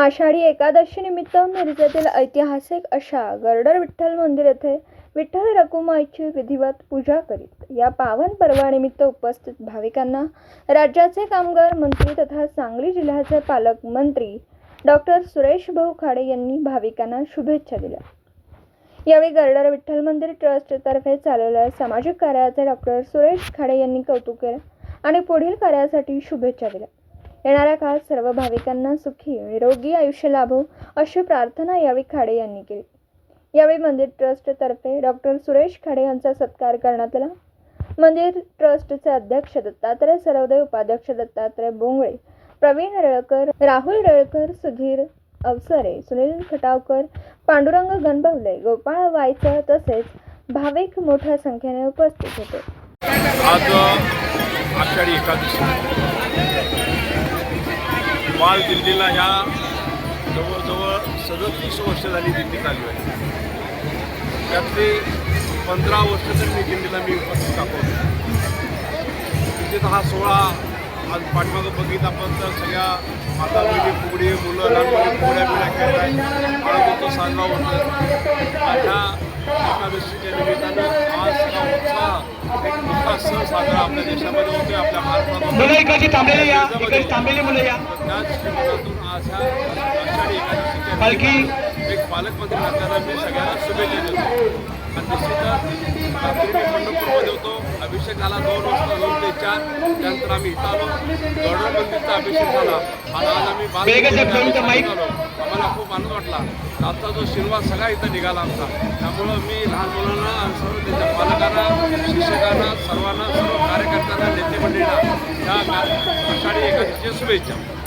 आषाढी एकादशी निमित्त मिरजेतील ऐतिहासिक अशा गर्डर विठ्ठल मंदिर येथे विठ्ठल रकुमाईची विधिवत पूजा करीत या पावन पर्वानिमित्त उपस्थित भाविकांना राज्याचे कामगार मंत्री तथा सांगली जिल्ह्याचे पालकमंत्री डॉक्टर सुरेश भाऊ खाडे यांनी भाविकांना शुभेच्छा दिल्या. यावेळी गर्डर विठ्ठल मंदिर ट्रस्टतर्फे चालवलेल्या सामाजिक कार्याचे डॉक्टर सुरेश खाडे यांनी कौतुक केले आणि पुढील कार्यासाठी शुभेच्छा दिल्या. येणाऱ्या काळात सर्व भाविकांना सुखी निरोगी आयुष्य लाभो अशी प्रार्थना यावेळी खाडे यांनी केली. यावेळी मंदिर ट्रस्टतर्फे डॉक्टर सुरेश खाडे यांचा सत्कार करण्यात आला. मंदिर ट्रस्टचे अध्यक्ष दत्तात्रय सरवदे उपाध्यक्ष दत्तात्रय बोंगळे प्रवीण रेळकर राहुल रेळकर सुधीर अवसरे सुनील खटावकर पांडुरंग गणबवले गोपाळ वायचं तसेच भाविक मोठ्या संख्येने उपस्थित होते. आज आषाढी एकादशी. बाळ दिल्लीला ह्या जवळजवळ सदतीस वर्ष झाली दिंडी चालू आहे. त्यातली पंधरा वर्ष तर मी दिंडीला मी उपस्थित दाखवतो. तिथे हा सोहळा आज पाठीमागं बघितलं आपण तर सगळ्या माता मुली फुगडी मुलं लहान मुली फुगड्या बिड्या खेळत आहेत आरोग्याचा साजरा होतो. ह्या साजरा आपल्या देशामध्ये होतोय आपल्या मुलं थांबलेली या इकडे थांबलेली मुलं या. पालखी. एक पालकमंत्री असताना मी सगळ्यांना शुभेच्छा देतो. आणि निश्चितच पंढरपूरमध्ये होतो. अभिषेक झाला दोन वाजता दोन ते चार त्यानंतर आम्ही इथं आलो. गौडर मंदिरचा अभिषेक झाला. आणि आज आम्ही बाल खूप आनंद वाटला. आजचा जो शिरवा सगळा इथं निघाला आमचा. त्यामुळं मी लहान मुलांना आणि सर्व त्याच्या पालकांना शिक्षकांना सर्वांना सर्व कार्यकर्त्यांना नेते मंडळींना या आषाढी एकादशीच्या शुभेच्छा.